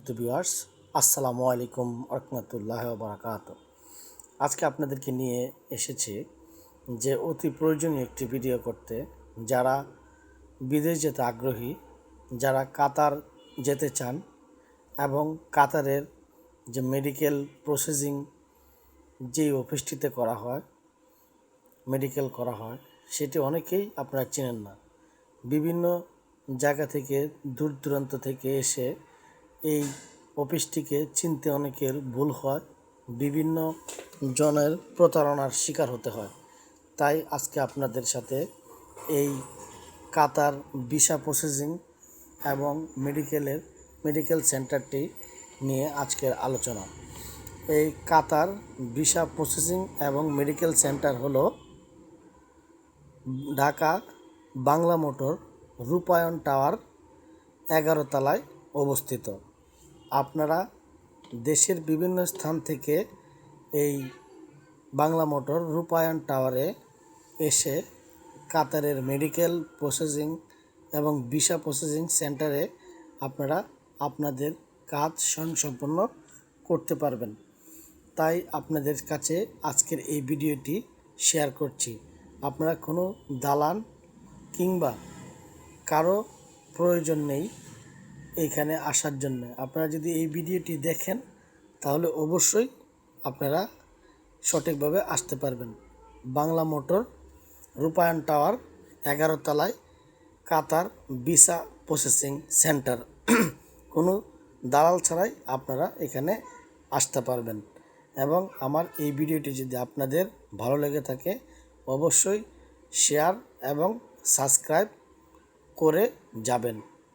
সম্মানিত ভিউয়ার্স, আসসালামু আলাইকুম রহমতুল্লাহ বারাকাত আজকে আপনাদেরকে নিয়ে এসেছি যে অতি প্রয়োজনীয় একটি ভিডিও করতে যারা বিদেশ যেতে আগ্রহী, যারা কাতার যেতে চান এবং কাতারের যে মেডিকেল প্রসেসিং যেই অফিসটিতে করা হয়, মেডিকেল করা হয়, সেটি অনেকেই আপনারা চেনেন না। বিভিন্ন জায়গা থেকে, দূর দূরান্ত থেকে এসে এই অফিসটিকে চিনতে অনেকের ভুল হয়। বিভিন্ন জনের প্রতারণার শিকার হতে হয়। তাই আজকে আপনাদের সাথে এই কাতার ভিসা প্রসেসিং এবং মেডিকেলের, মেডিকেল সেন্টারটি নিয়ে আজকের আলোচনা। এই কাতার ভিসা প্রসেসিং এবং মেডিকেল সেন্টার হলো ঢাকা বাংলা মোটর রূপায়ণ টাওয়ার এগারো তলায় অবস্থিত। আপনারা দেশের বিভিন্ন স্থান থেকে এই বাংলা মোটর রূপায়ণ টাওয়ারে এসে কাতারের মেডিকেল প্রসেসিং এবং ভিসা প্রসেসিং সেন্টারে আপনারা আপনাদের কাজ স্বয়ংসম্পন্ন করতে পারবেন। তাই আপনাদের কাছে আজকের এই ভিডিওটি শেয়ার করছি। আপনারা কোনো দালান কিংবা কারও প্রয়োজন নেই এইখানে আসার জন্য। আপনারা যদি এই ভিডিওটি দেখেন, তাহলে অবশ্যই আপনারা সঠিকভাবে আসতে পারবেন। বাংলা মোটর, রূপায়ণ টাওয়ার, এগারো তলায় কাতার ভিসা প্রসেসিং সেন্টার। কোনো দালাল ছাড়াই আপনারা এখানে আসতে পারবেন। এবং আমার এই ভিডিওটি যদি আপনাদের ভালো লেগে থাকে, অবশ্যই শেয়ার এবং সাবস্ক্রাইব করে যাবেন।